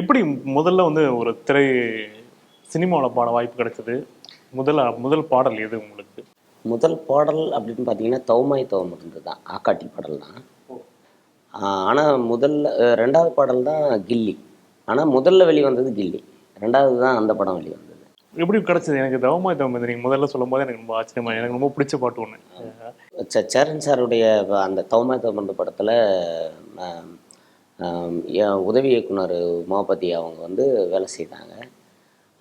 எப்படி முதல்ல வந்து ஒரு திரை சினிமாவில் பாட வாய்ப்பு கிடைச்சது? முதல்ல முதல் பாடல் எது உங்களுக்கு? முதல் பாடல் அப்படின்னு பார்த்தீங்கன்னா தௌமாய் தவம் இருந்தது தான். ஆக்காட்டி பாடல் தான். ஆனால் முதல்ல ரெண்டாவது பாடல் தான் கில்லி. ஆனால் முதல்ல வெளி வந்தது கில்லி. ரெண்டாவது தான் அந்த படம் வெளி வந்தது. எப்படி கிடைச்சது? எனக்கு தவமாய் தவம் நீங்க முதல்ல சொல்லும் போது எனக்கு ரொம்ப ஆச்சரியமா எனக்கு ரொம்ப பிடிச்ச பாட்டு ஒன்று ச- சரண் சாருடைய அந்த தௌமாய் தவம் படத்தில் உதவி இயக்குனர் உமாபதி அவங்க வந்து வேலை செய்தாங்க.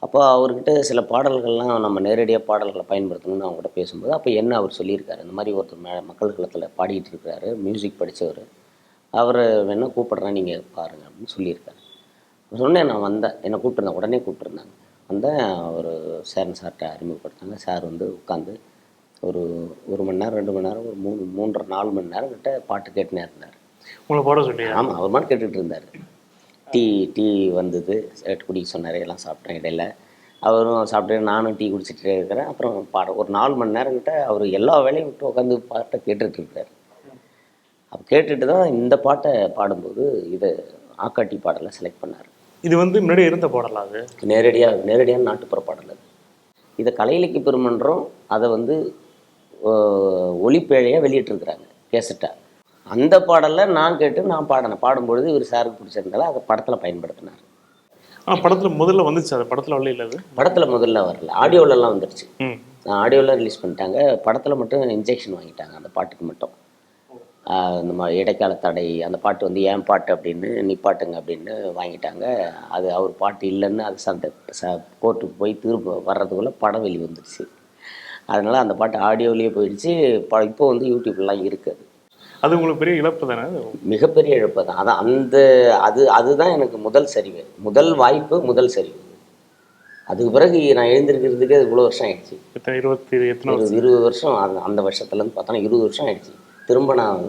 அப்போ அவர்கிட்ட சில பாடல்கள்லாம் நம்ம நேரடியாக பாடல்களை பயன்படுத்தணும்னு அவங்ககிட்ட பேசும்போது அப்போ என்ன அவர் சொல்லியிருக்காரு? இந்த மாதிரி ஒருத்தர் மே மக்கள் களத்தில் பாடிட்டு இருக்கிறாரு மியூசிக் படித்தவர் அவரை வேணால் கூப்பிட்றேன் நீங்கள் பாருங்கள் அப்படின்னு சொல்லியிருக்காரு. சொன்னேன் நான் வந்தேன். என்னை கூப்பிட்டுருந்தேன் உடனே கூப்பிட்டுருந்தாங்க. வந்தேன் அவர் சேரன் சார்கிட்ட அறிமுகப்படுத்தாங்க சார் வந்து உட்காந்து ஒரு ஒரு மணி நேரம் ரெண்டு மணி நேரம் ஒரு மூணு மூன்றரை நாலு மணி நேரம் கிட்ட பாட்டு கேட்டுனே இருந்தார். உங்களை பாட சொல்லியா? ஆமாம் அவர் மாதிரி கேட்டுட்டு இருந்தார். டீ டீ வந்தது. குடிக்க சொன்னார் எல்லாம் சாப்பிட்டேன் இடையில. அவரும் சாப்பிட்டு நானும் டீ குடிச்சிட்டே இருக்கிறேன். அப்புறம் பாட ஒரு நாலு மணி நேரம் கிட்ட அவர் எல்லா வேலையும் விட்டு உட்காந்து பாட்டை கேட்டுட்டு இருக்காரு. அப்போ கேட்டுட்டு தான் இந்த பாட்டை பாடும்போது இதை ஆக்காட்டி பாடலை செலக்ட் பண்ணார். இது வந்து முன்னாடி இருந்த பாடலா அது? நேரடியாக நேரடியான நாட்டுப்புற பாடல் அது. இதை கலை இலக்கிய பெருமன்றம் அதை வந்து ஆஹ், ஒலிப்பேழையாக வெளியிட்டிருக்கிறாங்க கேசட்டா. அந்த பாடலை நான் கேட்டு நான் பாடினேன் பாடும்பொழுது இவர் சாருக்கு பிடிச்சிருந்தால அதை படத்தில் பயன்படுத்தினார். ஆனா படத்துல முதல்ல வந்துச்சு அது படத்துல வரல இல்ல படத்தில் முதல்ல வரல ஆடியோலலாம் வந்துருச்சு. ம். ஆடியோலாம் ரிலீஸ் பண்ணிட்டாங்க. படத்தில் மட்டும் இன்ஜெக்ஷன் வாங்கிட்டாங்க அந்த பாட்டுக்கு மட்டும். இந்த மாதிரி இடைக்கால தடை அந்த பாட்டு வந்து ஏன் பாட்டு அப்படின்னு நிப்பாட்டுங்க அப்படின்னு வாங்கிட்டாங்க. அது அவர் பாட்டு இல்லைன்னு அது சந்த ச கோர்ட்டுக்கு போய் தீர்ப்பு வர்றதுக்குள்ளே படம் வெளி வந்துடுச்சு அதனால் அந்த பாட்டு ஆடியோலேயே போயிடுச்சு. ப இப்போ வந்து யூடியூப்லாம் இருக்குது அது உங்களுக்கு பெரிய இழப்பு தானே? அது? மிகப்பெரிய இழப்பு தான். அதான் அந்த அது அதுதான் எனக்கு முதல் சரிவு. முதல் வாய்ப்பு முதல் சரிவு. அதுக்கு பிறகு நான் எழுந்திருக்கிறதுக்கு இவ்வளோ வருஷம் ஆயிடுச்சு. இருபத்தி இருபது வருஷம்? அந்த அந்த வருஷத்துலேருந்து பார்த்தோன்னா இருபது வருஷம் ஆயிடுச்சு. திரும்ப நான்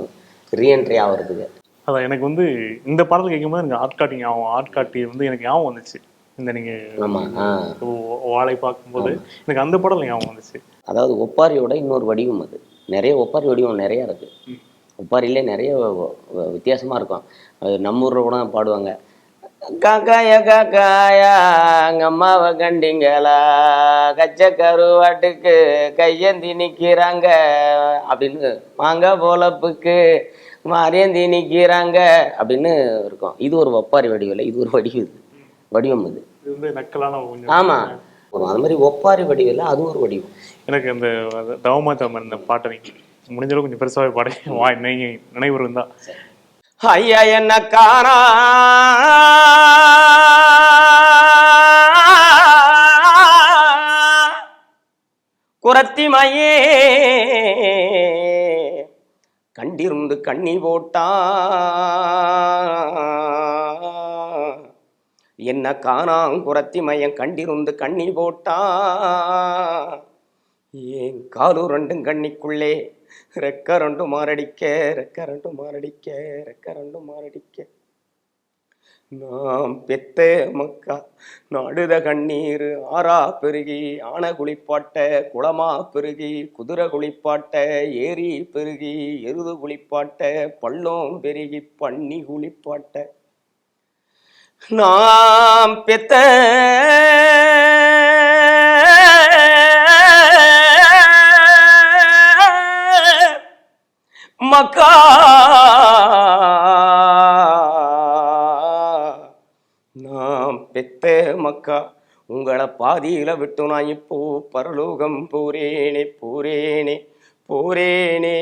ரீஎன்ட்ரி ஆகிறதுக்கு அதான் எனக்கு வந்து இந்த பாடல் கேட்கும்போது எனக்கு ஆட்காட்டி ஞாபகம் ஆட்காட்டி வந்து எனக்கு ஞாபகம் வந்துச்சு. இந்த நீங்க ஆமாம் ஆ. ஓ- வாளை பார்க்கும்போது எனக்கு அந்த பாடல் ஞாபகம் வந்துச்சு. அதாவது ஒப்பாரியோட இன்னொரு வடிவம் அது. நிறைய ஒப்பாரி வடிவம் நிறையா இருக்குது ஒப்பாரியிலே நிறைய வித்தியாசமாக இருக்கும். அது நம்ம ஊரில் கூட பாடுவாங்க. காக்காய காக்காயா அங்க அம்மாவை கண்டிங்களா? கச்ச கருவாட்டுக்கு கையேந்தி நிற்கிறாங்க அப்படின்னு மாங்காய் போலப்புக்கு மாரியந்தி நிற்கிறாங்க அப்படின்னு இருக்கும். இது ஒரு ஒப்பாரி வடிவில் இது ஒரு வடிவு இது. வடிவம் இது. இது வந்து நக்கலான கொஞ்சம் ஆமா. அது மாதிரி ஒப்பாரி வடிவில் அது ஒரு வடிவம். எனக்கு அந்த தவமா இந்த பாட்டை நீங்க முடிஞ்ச அளவுக்கு கொஞ்சம் பெருசாவே பாட வா நீங்க நினைவு இருந்தா ஐயா என்ன காணா? குரத்திமையே. கண்டிருந்து கண்ணி போட்டா. என்ன காணாங் குரத்திமயம் கண்டிருந்து கண்ணி போட்டா. ஏன் காலு ரெண்டும் கண்ணிக்குள்ளே ரெக்க ரெண்டு மாரடிக்க ரெக்க ரெண்டு மாரடிக்க ரெக்க ரெண்டு மாரடிக்க. நாம் பெத்த மக்கா நாடுத கண்ணீர் ஆறா பெருகி ஆன குளிப்பாட்ட குளமா பெருகி குதிரை குளிப்பாட்ட ஏரி பெருகி எருது குளிப்பாட்ட பள்ளம் பெருகி பண்ணி குளிப்பாட்ட. நாம் பெத்த மக்கா. நாம் பெத்த மக்கா. உங்களை பாதியில விட்டு நான் இப்போ பரலோகம் போரேனே போரேனே போரேனே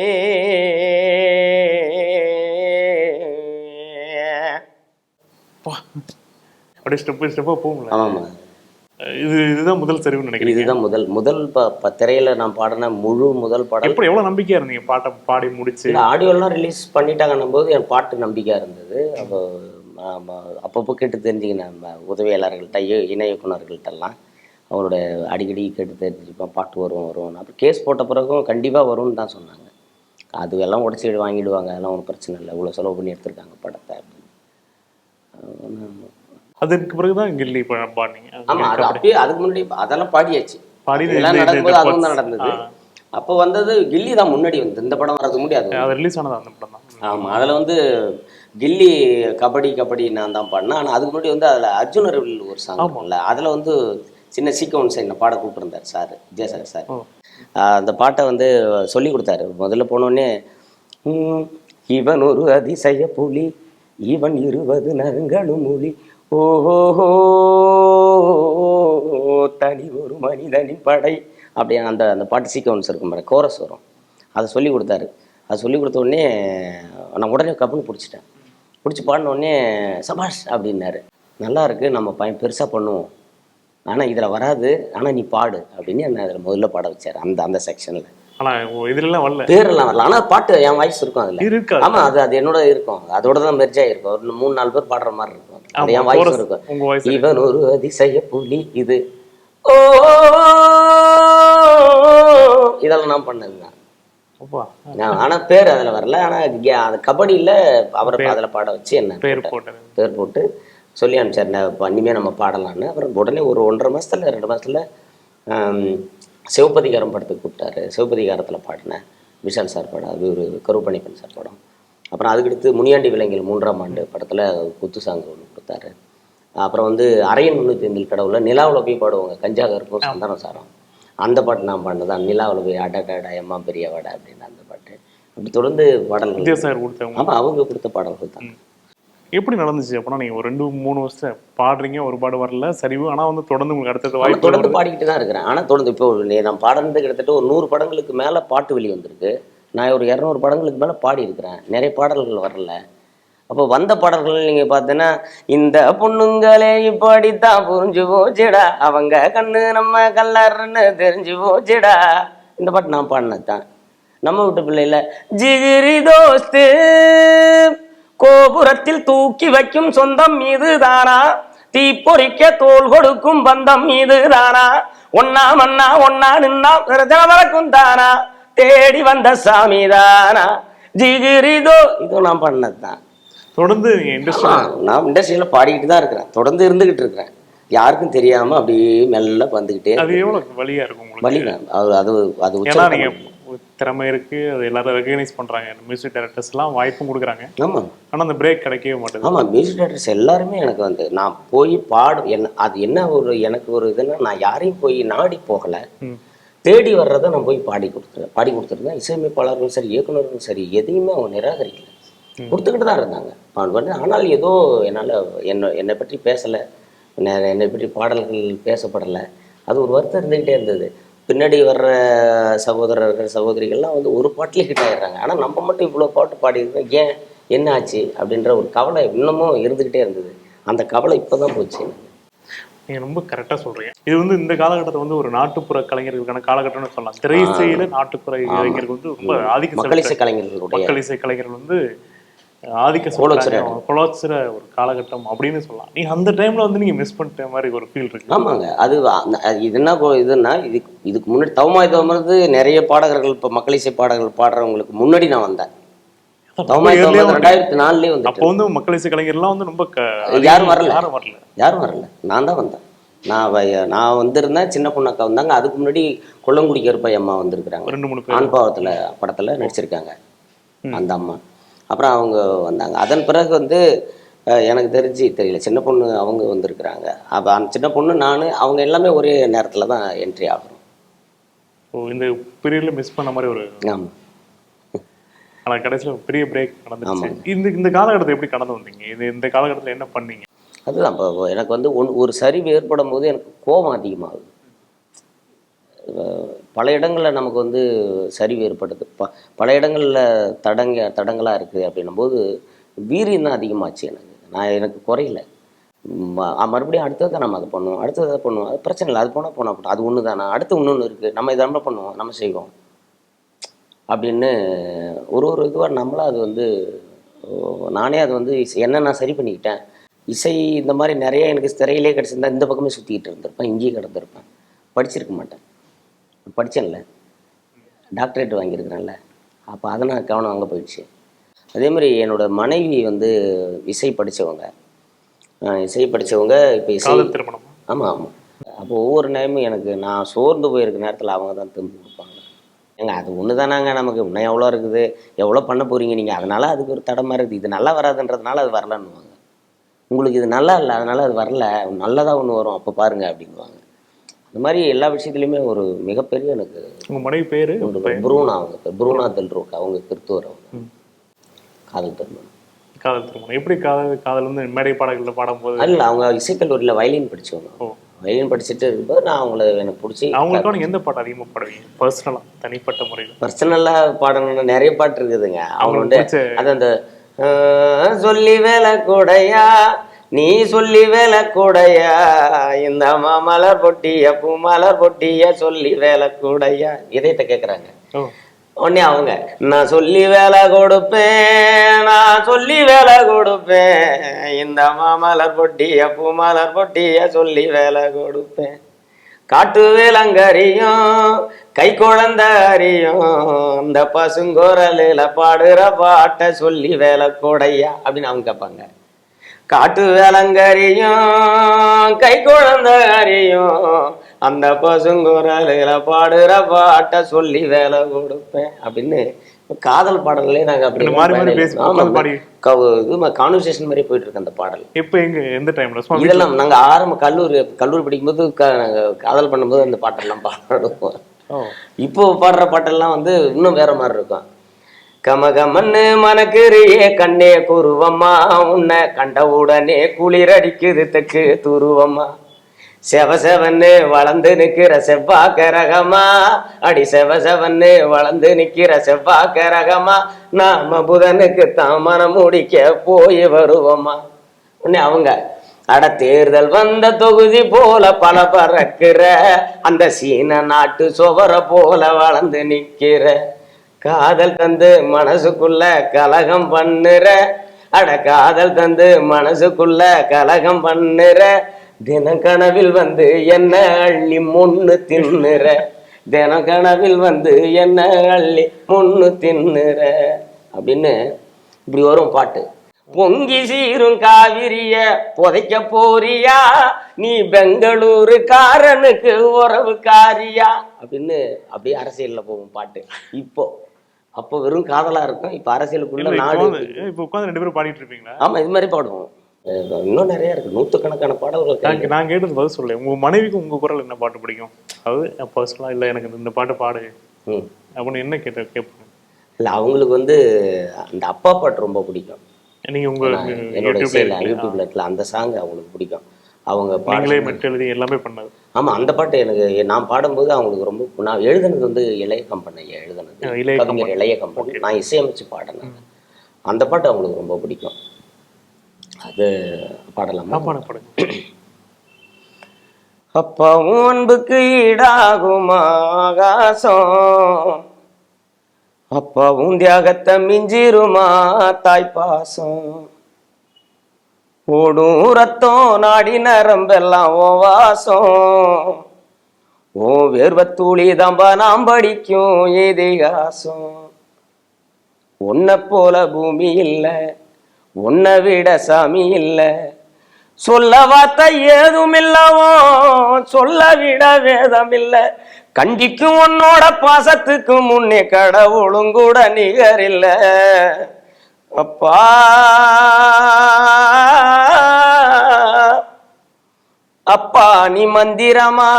அப்படியே ஸ்டெப்பா போகும்ல ஆமாம்மா. இது இதுதான் முதல் சரிவுன்னு நினைக்கிறேன் இதுதான் முதல். முதல் ப ப- திரையில நான் பாடின முழு முதல் பாடல். எப்படி எவ்வளவு நம்பிக்கையா இருந்தீங்க? பாட்டை பாடி முடிச்சு. ஆடியோலாம் ரிலீஸ் பண்ணிட்டாங்கன்னும் போது என் பாட்டு நம்பிக்கையாக இருந்தது. அப்போ அப்பப்போ கேட்டு தெரிஞ்சுக்கினேன் நம்ம உதவியாளர்கள்ட்ட இணை இயக்குனர்கள்ட்டெல்லாம் அவங்களோட அடிக்கடி கேட்டு தெரிஞ்சுப்பேன். பாட்டு வரும் வரும். அப்புறம் கேஸ் போட்ட பிறகும் கண்டிப்பாக வரும்னு தான் சொன்னாங்க. அது எல்லாம் உடச்சி வாங்கிடுவாங்க. அதெல்லாம் ஒன்றும் பிரச்சனை இல்லை. இவ்வளோ செலவு பண்ணி எடுத்திருக்காங்க படத்தை அப்படின்னு. அதுக்கு பிறகுதான் கில்லி பாடினீங்க ஆமா அது அப்பயே அதுக்கு முன்னாடி அதெல்லாம் பாடியாச்சு. பாடி இது- அதெல்லாம் இது- இது நடக்கும்போது அதுவும். தான் நடந்தது. அப்போ வந்தது கில்லி தான் முன்னாடி வந்து இந்த படம் வரதுக்கு முடியாது அது ரிலீஸ் ஆனது அந்த படம் தான். ஆமாம் அதில் வந்து கில்லி கபடி கபடி நான் தான் பாடினேன். ஆனால் அதுக்கு முன்னாடி வந்து அதில் அர்ஜுன் அருவில் ஒரு சாங் இருக்கும்ல அதில் வந்து சின்ன சீக்வன்ஸ் என்ன பாட கூப்பிட்டுருந்தார் சார் விஜயசாகர் சார். அந்த பாட்டை வந்து சொல்லி கொடுத்தாரு. முதல்ல போனோடனே "ம், இவன் ஒரு அதிசய புலி இவன் இருபது நறுங்களும் மொழி ஓஹோ தனி ஒரு மனிதனின் படை. அப்படி அந்த அந்த பாட்டு சீக்வன்ஸ் இருக்கும் பாரு கோரஸ் வரும். அதை சொல்லி கொடுத்தாரு. அதை சொல்லி கொடுத்த உடனே நான் உடனே கப்புன்னு பிடிச்சிட்டேன். பிடிச்சி பாடின உடனே சபாஷ் அப்படின்னாரு. நல்லா இருக்குது நம்ம பையன் பெருசாக பண்ணுவோம். ஆனால் இதில் வராது ஆனால் நீ பாடு அப்படின்னு என்னை அதில் முதல்ல பாட வச்சார் அந்த அந்த செக்ஷனில் ஆனா ஓ, இதுலலாம் வரல. ஆனால் பாட்டு என் வாய்ஸ் இருக்கும் அதில். இருக்கா ஆமா அது அது என்னோட இருக்கும். அதோட தான் மெர்ஜ் ஆயிருக்கும் ஒரு மூணு நாலு பேர் பாடுற மாதிரி இருக்கும். என் வாய்ஸ் இருக்கும். இவன் ஒரு அதிசய புலி இது. ஓ இதெல்லாம் நான் பண்ணதுதான் ஆனா பேர் அதுல வரல. ஆனா அது கபடியில அவரை அதுல பாட வச்சு என்ன பேர் போட்டு சொல்லி அனுப்பிச்சார். இனிமே நம்ம பாடலான்னு அப்புறம் உடனே ஒரு ஒன்றரை மாசத்துல ரெண்டு மாசத்துல சிவப்பதிகாரம் படத்துக்கு கூப்பிட்டாரு. சிவப்பதிகாரத்துல பாடினேன் விஷால் சார் படம் அது ஒரு கருப்பணிப்பன் சார் படம். அப்புறம் அதுக்கடுத்து முனியாண்டி விலங்கில் மூன்றாம் ஆண்டு படத்துல குத்து சாங் ஒன்று கொடுத்தாரு. அப்புறம் வந்து அரையன் முன்னூற்றி ஐந்தில் கடவுள நிலாவில் போய் பாடுவாங்க கஞ்சாக இருக்கும் சந்தானம் சாரம். அந்த பாட்டு நான் பாடினதான் நிலாவில் போய் அடடடா எம்மா பெரிய வடை அப்படின்னு அந்த பாட்டு. அப்படி தொடர்ந்து பாடல்கள். வித்யாசாகர் கொடுத்தவங்க ஆமா அவங்க கொடுத்த பாடல்கள் தான். எப்படி நடந்துச்சு அப்படின்னா நீங்க ஒரு ரெண்டு மூணு வருஷம் பாடுறீங்க ஒரு பாடு வரல சரிவு. ஆனா வந்து தொடர்ந்து உங்களுக்கு அடுத்தது வாய்ப்பு தொடர்ந்து பாடிக்கிட்டு தான் இருக்கிறேன். ஆனா தொடர்ந்து இப்போ நான் பாடுறது கிட்டத்தட்ட ஒரு நூறு படங்களுக்கு மேல பாட்டு வெளி வந்திருக்கு. நான் ஒரு இரநூறு படங்களுக்கு மேல பாடி இருக்கிறேன். நிறைய பாடல்கள் வரல. அப்போ வந்த பாடல்கள் நீங்க பார்த்தீங்கன்னா இந்த பொண்ணுங்களே இப்படித்தான் புரிஞ்சு போச்சுடா. அவங்க கண்ணு நம்ம கல்லறன்னு தெரிஞ்சு போச்சுடா. இந்த பாட்டு நான் பாடினதுதான் நம்ம வீட்டு பிள்ளையில ஜிகிரி தோஸ்து. கோபுரத்தில் தூக்கி வைக்கும் சொந்தம் மீதுதானா? தீப்பொறிக்க தோல் கொடுக்கும் பந்தம் மீதுதானா? ஒன்னா மன்னா ஒன்னா நின்னா வளர்க்கும் தானா? தேடி வந்த சாமி தானா ஜிகிரிதோ இதுவும் நான் பண்ணதுதான். தொடர்ந்து நான் இண்டஸ்ட்ரியில பாடிக்கிட்டு தான் இருக்கிறேன். தொடர்ந்து இருந்துகிட்டு இருக்கிறேன். யாருக்கும் தெரியாம அப்படியே மெல்ல வந்துகிட்டே வழியா இருக்கும் வழி தான் அது அது திறமை இருக்கு அது எல்லாரும் ரெகனைஸ் பண்றாங்க. மியூசிக் டைரக்டர்ஸ் எல்லாம் வாய்ப்பும் கொடுக்குறாங்க. ஆமா. ஆனா அந்த பிரேக் கிடைக்கவே மாட்டேது ஆமா மியூசிக் டைரக்டர்ஸ் எல்லாருமே எனக்கு வந்து நான் போய் பாடு என்ன அது என்ன ஒரு எனக்கு ஒரு இதுன்னா நான் யாரையும் போய் நாடி போகல. தேடி வர்றதை நான் போய் பாடி கொடுத்துருவேன். பாடி கொடுத்துருந்தேன் இசையமைப்பாளர்களும் சரி இயக்குனர்களும் சரி எதையுமே அவங்க நிராகரிக்கல. கொடுத்துக்கிட்டு தான் இருந்தாங்க. அவன் வந்து ஆனால் ஏதோ என்னால் என்ன என்னை பற்றி பேசலை. என்னை பற்றி பாடல்கள் பேசப்படலை. அது ஒரு வருத்தம் இருந்துக்கிட்டே இருந்தது. பின்னாடி வர்ற சகோதரர்கள் சகோதரிகள்லாம் வந்து ஒரு பாட்டிலே ஹிட் ஆயிடுறாங்க. ஆனால் நம்ம மட்டும் இவ்வளோ பாட்டு பாடியிருக்கோம் ஏன் என்ன ஆச்சு அப்படின்ற ஒரு கவலை இன்னமும் இருந்துக்கிட்டே இருந்தது. அந்த கவலை இப்போ தான் போச்சு. எனக்கு. நீங்க ரொம்ப கரெக்டா சொல்றீங்க. இது வந்து இந்த காலகட்டத்தை வந்து ஒரு நாட்டுப்புற கலைஞர்களுக்கான காலகட்டம்னு சொல்லலாம். திரையிசையில நாட்டுப்புற இளைஞர்கள் வந்து ரொம்ப ஆதிக்க மக்கள் இசை கலைஞர்களுடைய மக்கள் இசை கலைஞர்கள் வந்து ஆதிக்க கோலோச்சுர. கொலோச்சுர ஒரு காலகட்டம் அப்படின்னு சொல்லலாம். நீங்க அந்த டைம்ல வந்து நீங்க மிஸ் பண்ணிட்ட மாதிரி ஒரு ஃபீல் இருக்கு. ஆமாங்க. அது இது என்ன இதுன்னா இதுக்கு இதுக்கு முன்னாடி தவமாய் தவமருந்து நிறைய பாடகர்கள் இப்போ மக்கள் இசை பாடகர்கள் பாடுறவங்களுக்கு முன்னாடி நான் வந்தேன். தவமாய் தவமருந்து ரெண்டாயிரத்தி நாலுலேயே அப்போ வந்து மக்கள் இசை கலைஞர்லாம் வந்து ரொம்ப யாரும் வரல. யாரும் வரல. யாரும் வரல. நான் தான் வந்தேன். நான் நான் வந்திருந்தேன். சின்ன பொண்ணக்கா வந்தாங்க. அதுக்கு முன்னாடி கொல்லங்குடி கருப்பை அம்மா வந்திருக்கிறாங்க. ரெண்டு மூணு பேர். ஆண் பாவத்தில் படத்தில் நடிச்சிருக்காங்க. அந்த அம்மா. அப்புறம் அவங்க வந்தாங்க. அதன் பிறகு வந்து எனக்கு தெரிஞ்சு தெரியல. சின்ன பொண்ணு அவங்க வந்திருக்கிறாங்க. அப்போ அந்த சின்ன பொண்ணு நான் அவங்க எல்லாமே ஒரே நேரத்தில் தான் என்ட்ரி ஆகிறோம் ஓ இந்த பீரியட்ல மிஸ் பண்ண மாதிரி ஒரு ஆமாம் ஆனா கடைசியில பெரிய பிரேக் நடந்துச்சு இந்த இந்த காலகட்டத்தை எப்படி கடந்து வந்தீங்க? இது இந்த காலகட்டத்துல என்ன பண்ணீங்க? அதுதான் இப்போ எனக்கு வந்து ஒன் ஒரு சரிவு ஏற்படும் போது எனக்கு கோபம் அதிகமாகுது. பல இடங்களில் நமக்கு வந்து சரிவு ஏற்படுது ப பல இடங்களில் தடங்க தடங்களாக இருக்குது அப்படின்னும் போது வீரியம் தான் அதிகமாச்சு எனக்கு. நான் எனக்கு குறையில. மறுபடியும் அடுத்ததை நம்ம அதை பண்ணுவோம். அடுத்தது அதை பண்ணுவோம். அது பிரச்சனை இல்லை. அது போனால் போனால் போட்டோம் அது ஒன்று தானே? அடுத்து இன்னொன்று இருக்குது நம்ம இதை நம்ம பண்ணுவோம். நம்ம செய்வோம். அப்படின்னு ஒரு ஒரு இதுவாக நம்மளும் அது வந்து நானே அது வந்து இசை- என்ன நான் சரி பண்ணிக்கிட்டேன்? இசை இந்த மாதிரி நிறைய எனக்கு திரையிலே கிடச்சிருந்தா இந்த பக்கமே சுற்றிக்கிட்டு இருந்திருப்பேன். இங்கேயே கிடந்திருப்பேன். படிச்சிருக்க மாட்டேன். படித்தேன்ல டாக்டரேட் வாங்கியிருக்கிறேன்ல. அப்போ அதை நான் கவனம் அங்கே போயிடுச்சு. அதே மாதிரி என்னோட மனைவி வந்து இசை படித்தவங்க இசை படித்தவங்க இப்போ இசை திருமணம்? ஆமாம் ஆமாம் அப்போ ஒவ்வொரு நேரமும் எனக்கு நான் சோர்ந்து போயிருக்க நேரத்தில் அவங்க தான் திரும்பி கொடுப்பாங்க. ஏங்க அது ஒன்று தானாங்க நமக்கு? இன்னும் எவ்வளோ இருக்குது? எவ்வளோ பண்ண போறீங்க நீங்கள் அதனால அதுக்கு ஒரு தடமா இருக்குது. இது நல்லா வராதுன்றதுனால அது வரலன்னுவாங்க. உங்களுக்கு இது நல்லா இல்லை அதனால அது வரல. நல்லதாக ஒன்று வரும். அப்போ பாருங்க அப்படின்வாங்க அந்த மாதிரி எல்லா விஷயத்துலையுமே ஒரு மிகப்பெரிய எனக்கு உங்க மனைவி பேரு? புரூனா அவங்க பேர். புரூனா தெல்ரோக். அவங்க கிறிஸ்துவர் அவங்க. காதல் திருமணம். காதல் திருமணம். எப்படி காதல் காதல் வந்து மேடை பாடல்கள்ல பாடும்போது? அல்ல அவங்க இசைக்கல்லூரியில் வயலின் படிச்சவங்க. ஓ. வயலின் படிச்சுட்டு இருக்கும்போது நான் அவங்கள எனக்கு பிடிச்சி அவங்களுக்காக நீங்க எந்த பாட்டு அதிகமா பாடுவீங்க? பர்சனலா தனிப்பட்ட முறையில்? பர்சனலாக பாடணும்னு நிறைய பாட்டு இருக்குதுங்க. அவங்க வந்து அது அந்த சொல்லி வேலை கூடையா? நீ சொல்லி வேலை கூடையா இந்த மாமலர் பொட்டிய பூமலர் பொட்டிய சொல்லி வேலை கூடையா இதயத்தை கேட்குறாங்க உடனே அவங்க நான் சொல்லி வேலை கொடுப்பேன் நான் சொல்லி வேலை கொடுப்பேன். இந்த மாமலர் பொட்டிய பூமலர் பொட்டிய சொல்லி வேலை கொடுப்பேன். காட்டு வேலங்கரியும் கை குழந்த அறியும் அந்த பசுங்கோரலில் பாடுற பாட்டை சொல்லி வேலை கூடையா அப்படின்னு அவங்க கேட்பாங்க. காட்டு வேலங்கரியும் கை குழந்த அறியும் அந்த பசுங்குரலில் பாடுற பாட்டை சொல்லி வேலை கொடுப்பேன் அப்படின்னு காதல் பாடல்களே நாங்க அப்படி இது கான்வர்சேஷன் மாதிரி போயிட்டு இருக்கு அந்த பாடல். எப்ப எங்க எந்த டைம்ல இதெல்லாம் நாங்க ஆரம்ப கல்லூரி கல்லூரி படிக்கும்போது நாங்க காதல் பண்ணும்போது அந்த பாட்டெல்லாம் பாடுவோம். இப்போ பாடுற பாட்டெல்லாம் வந்து இன்னும் வேற மாதிரி இருக்கும். கமகமன்னு மனக்குறியே கண்ணே குருவம்மா. உன்னை கண்ட உடனே குளிர் அடிக்குது தெக்கு துருவம்மா. செவ செவன்னு வளர்ந்து நிற்கிற செவ்வா ரகமா அடி செவ செவன்னு வளர்ந்து நிற்கிற செவ்வா ரகமா நாம புதனுக்கு தாமனம் முடிக்க போய் வருவோமா உடனே அவங்க அட தேர்தல் வந்த தொகுதி போல பல பறக்கிற. அந்த சீன நாட்டு சுவர போல வளர்ந்து நிற்கிற காதல் தந்து மனசுக்குள்ள கலகம் பண்ணுற. அட காதல் தந்து மனசுக்குள்ள கலகம் பண்ணுற. தினம் கனவில் வந்து என்ன அள்ளி முன்னு தின்னுற. தினம் கனவில் வந்து என்ன அள்ளி முன்னு தின்னுற. அப்படின்னு இப்படி வரும் பாட்டு. பொங்கி சீரும் காவிரிய புதைக்க போறியா? நீ பெங்களூரு காரனுக்கு உறவு காரியா அப்படின்னு அப்படியே அரசியல்ல போகும் பாட்டு. இப்போ அப்போ வெறும் காதலா இருக்கும். இப்போ அரசியலுக்குள்ள நாடு இப்ப உட்கார்ந்து ரெண்டு பேரும் பாடிட்டு இருப்பீங்களா? ஆமா இது மாதிரி பாடுவோம். இன்னும் நிறைய இருக்கு. நூற்றுக்கணக்கான பாடல்கள் நான் கேட்டது பதில் சொல்ல உங்க மனைவிக்கு உங்க குரல் என்ன பாட்டு பிடிக்கும்? அதாவது பர்சனலா இல்ல எனக்கு இந்த பாட்டு பாடு. அப்படின்னு என்ன கேட்ட கேட்பாங்க? இல்ல அவங்களுக்கு வந்து அந்த அப்பா பாட்டு ரொம்ப பிடிக்கும். நீங்க உங்க என்னோட யூடியூப்ல. யூடியூப்ல அந்த சாங் அவங்களுக்கு பிடிக்கும். அவங்க நீங்களே பாட மெட்டு எழுதி எல்லாமே பண்ணது. ஆமா அந்த பாட்டு எனக்கு நான் பாடும்போது அவங்களுக்கு ரொம்ப நான் எழுதுனது வந்து இளைய கம்பெனி எழுதுனது. கவிஞர். இளைய கம்பெனி. நான் இசையமைச்சு பாடினேன். அந்த பாட்டு அவங்களுக்கு ரொம்ப பிடிக்கும். அது பாடலாமா? பாட பாடுங்க அப்பா அன்புக்கு ஈடாகுமா ஆகாசம். அப்பா உன் தியாகத்தை மிஞ்சிருமா தாய் பாசம். ஓடும் ரத்தம் நாடி நரம்பெல்லாம் ஓ வாசம். ஓ வேர்வத்தூளி தம்பா நாம் படிக்கும் இதிகாசம். உன்னை போல பூமி இல்ல உன்னை விட சாமி இல்ல. சொல்ல வார்த்தை ஏதும் இல்லவோ சொல்ல விட வேதம் இல்ல கண்டிக்கும் உன்னோட பாசத்துக்கு முன்னே கடவுளும் கூட நிகர் இல்லை அப்பா. அப்பா நீ மந்திரமா?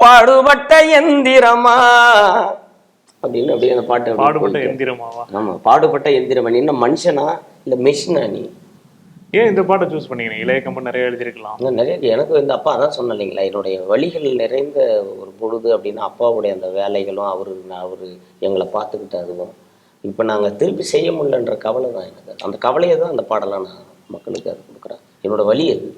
பாடுபட்ட எந்திரமா? அப்படின்னு அப்படியே அந்த பாட்டு பாடுபட்ட. எந்திரமாவா? ஆமா பாடுபட்ட எந்திரமா. நீ என்ன மனுஷனா? இல்ல மெஷினா நீ? ஏன் இந்த பாட்டை சூஸ் பண்ணீங்க? இளைய கம்பன் நிறைய எழுதியிருக்கலாம். நிறைய எனக்கு இந்த அப்பா அதான் சொன்னேன் இல்லைங்களா? என்னுடைய வழிகள் நிறைந்த ஒரு பொழுது அப்படின்னா அப்பாவுடைய அந்த வேலைகளும் அவரு அவரு எங்களை பார்த்துக்கிட்டு அதுவும் இப்போ நாங்கள் திருப்பி செய்ய முடியலன்ற கவலை தான் எனக்கு. அந்த கவலையை தான் அந்த பாடலாக நான் மக்களுக்கு அது கொடுக்குறேன் என்னோடய வழி அது